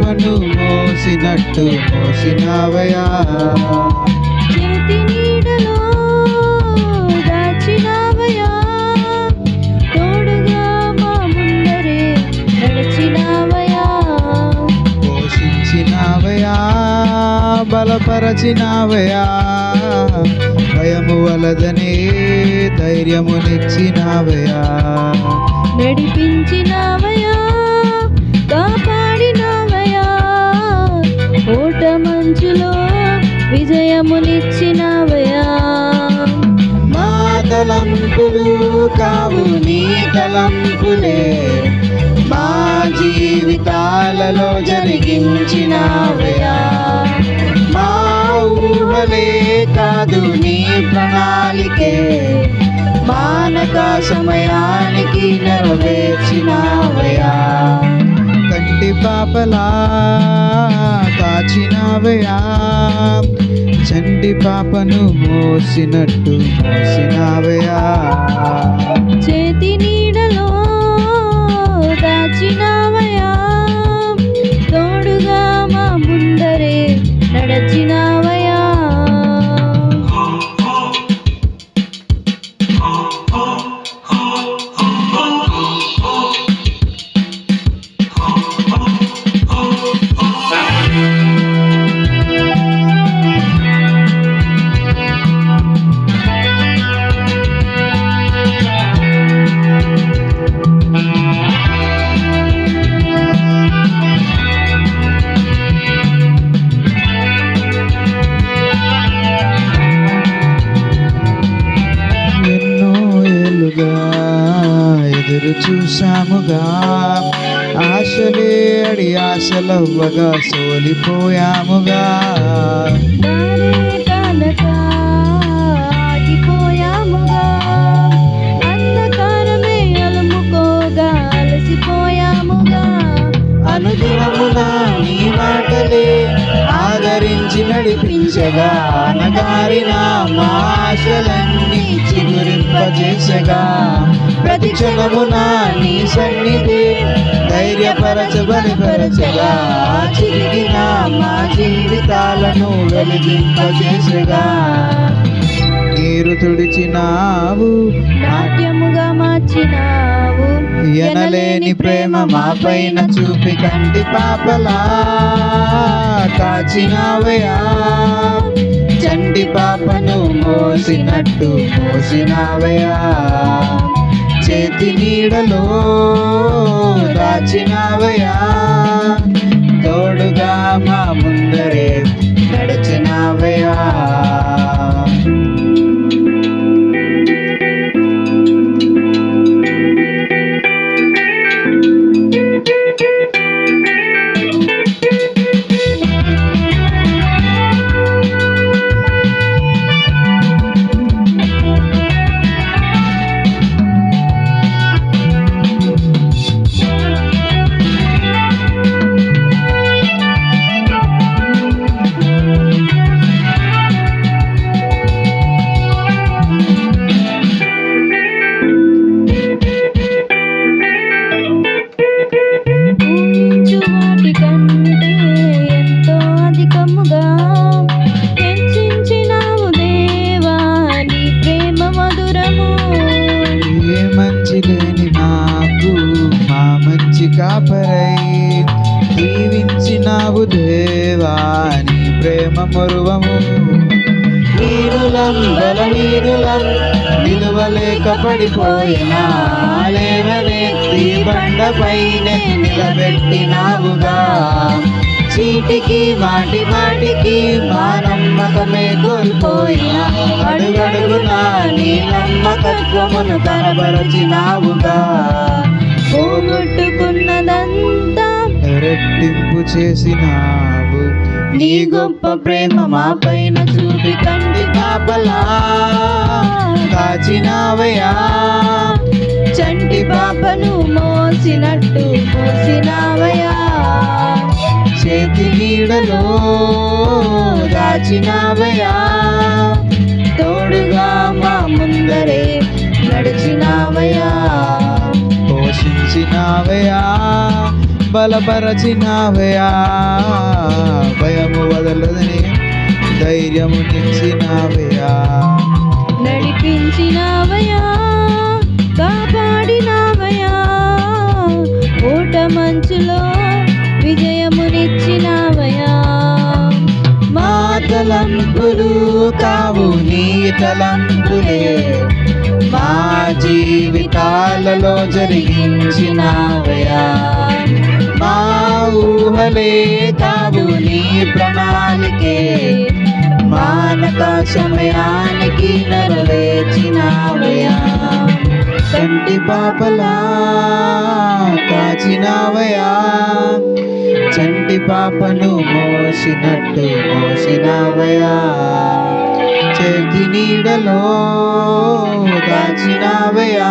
కృపను మోసినట్టు మోసినావయా బలపరచినావయా భయము వలదనే ధైర్యమునిచ్చినావయా నడిపించినావయా తలంపులు కావు నీ తలంపులే మా జీవితాలలో జరిగించినావయా మా ఊహలే కాదు నీ ప్రణాళికే. మానక సమయానికి నెరవేర్చినావయా కంటి పాపలా కాచినావయా చంటి పాపను మోసినట్టు మోసినావయా చేతిని చూసాముగా ఆశలే అడి ఆశలవ్వగా సోలిపోయాముగా. నడిపించగా అనగారిన మా ఆశలన్నీ చిగురింపజేసగా ప్రతి క్షణమున నీ సన్నిధి ధైర్యపరచ బలిపరచగా చిరిగిన మా జీవితాలను వెలిగింపజేసగా నీరు తుడిచినావు నాట్యముగా మార్చినావు నీ ప్రేమ మా పైన చూపి కంటి పాపలా కాచినావయా చండి పాపను మోసినట్టు మోసినావయా చేతి నీడలో దాచినావయా తోడుగా మా ముందరే కాపరై దీవించినావు దేవాని ప్రేమ మరువము. నీరులం నిలువలేక పడిపోయినా లేవనెత్తి బండపైనే నిలబెట్టినావుగా. చీటికి మాటి మాటికి మా నమ్మకమే కోల్పోయినా అడుగడుగునా నీ నమ్మకత్వమును కనబరచినావుగా. పోగొట్టుకున్నదంతా రెట్టింపు చేసినావు. నీ గొప్ప ప్రేమ మా పైన చూపి కంటి పాపలా కాచినావయా చంటి పాపను మోసినట్టు మోసినావయా చేతి నీడలో దాచినావయా తోడుగా మా ముందరే నడిచినావయా పోషించినావయా బలపరచినావయా భయము వదలదని ధైర్యమునిచ్చినావయ్యా నడిపించినావయా కాపాడినావయా ఓట మంచులో విజయమునిచ్చినావయా మా తలంపులు కావు నీ తలంపులే మా జీవితాలలో జరిగించినావయా ఊహలే కావు నీ ప్రణాళికే. మానక సమయానికి నెరవేర్చినావయా కంటి పాపలా కాచినావయా చంటి పాపను మోసినట్టు మోసినావయా చేతి నీడలో దాచినావయా